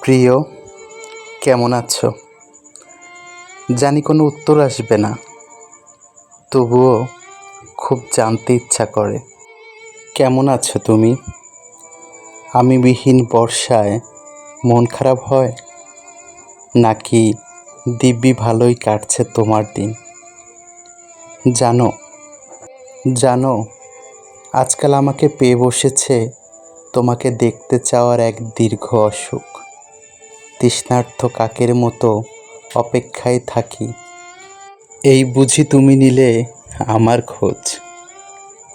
প্রিয়, কেমন আছো? জানি কোনো উত্তর আসবে না। তবুও খুব জানতে ইচ্ছা করে। কেমন আছো তুমি? আমি বিহীন বর্ষায় মন খারাপ হয়? নাকি দিব্যি ভালোই কাটছে তোমার দিন? জানো জানো, আজকাল আমাকে পেয়ে বসেছে তোমাকে দেখতে চাওয়ার এক দীর্ঘ অসুখ। তৃষ্ণার্থ কাকের মতো অপেক্ষায় থাকি। এই বুঝি তুমি নিলে আমার খোঁজ।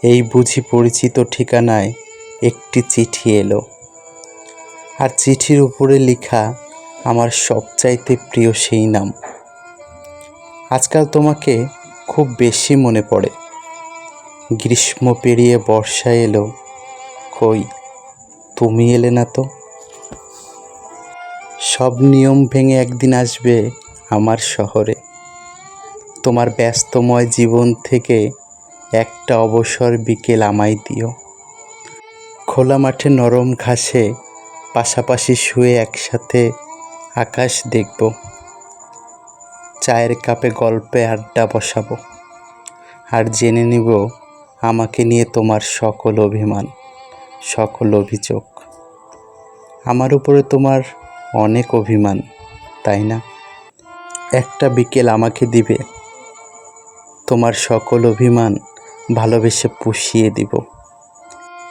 এই বুঝি পরিচিত ঠিকানায় একটি চিঠি এলো। আর চিঠির উপরে লেখা, আমার সবচাইতে প্রিয় সেই নাম। আজকাল তোমাকে খুব বেশি মনে পড়ে। গ্রীষ্ম পেরিয়ে বর্ষা এলো। কই, তুমি এলে না তো? সব নিয়ম ভেঙে একদিন আসবে আমার শহরে। তোমার ব্যস্তময় জীবন থেকে একটা অবসর বিকেল আমায় দিও। খোলা মাঠে নরম ঘাসে পাশাপাশি শুয়ে একসাথে আকাশ দেখব। চায়ের কাপে গল্পে আড্ডা বসাবো। আর জেনে নিব আমাকে নিয়ে তোমার সকল অভিমান, সকল অভিযোগ। আমার উপরে তোমার অনেক অভিমান, তাই না? একটা বিকেল আমাকে দিবে। তোমার সকল অভিমান ভালোবেসে পুষিয়ে দিব।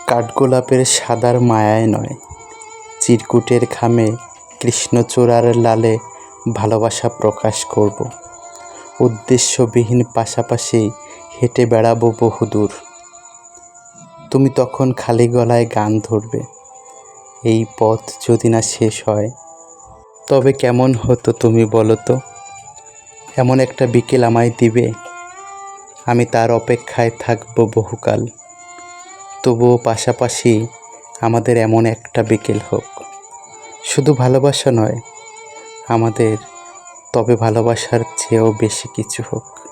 কাঠগোলাপের সাদার মায়ায় নয়, চিরকুটের খামে কৃষ্ণচূড়ার লালে ভালোবাসা প্রকাশ করব। উদ্দেশ্যবিহীন পাশাপাশি হেঁটে বেড়াবো বহুদূর। তুমি তখন খালি গলায় গান ধরবে। এই পথ যদি না শেষ হয় তবে কেমন হতো তুমি বলো তো? এমন একটা বিকেল আমায় দিবে। আমি তার অপেক্ষায় থাকব বহুকাল। তবুও পাশাপাশি আমাদের এমন একটা বিকেল হোক। শুধু ভালোবাসা নয়, আমাদের তবে ভালোবাসার চেয়েও বেশি কিছু হোক।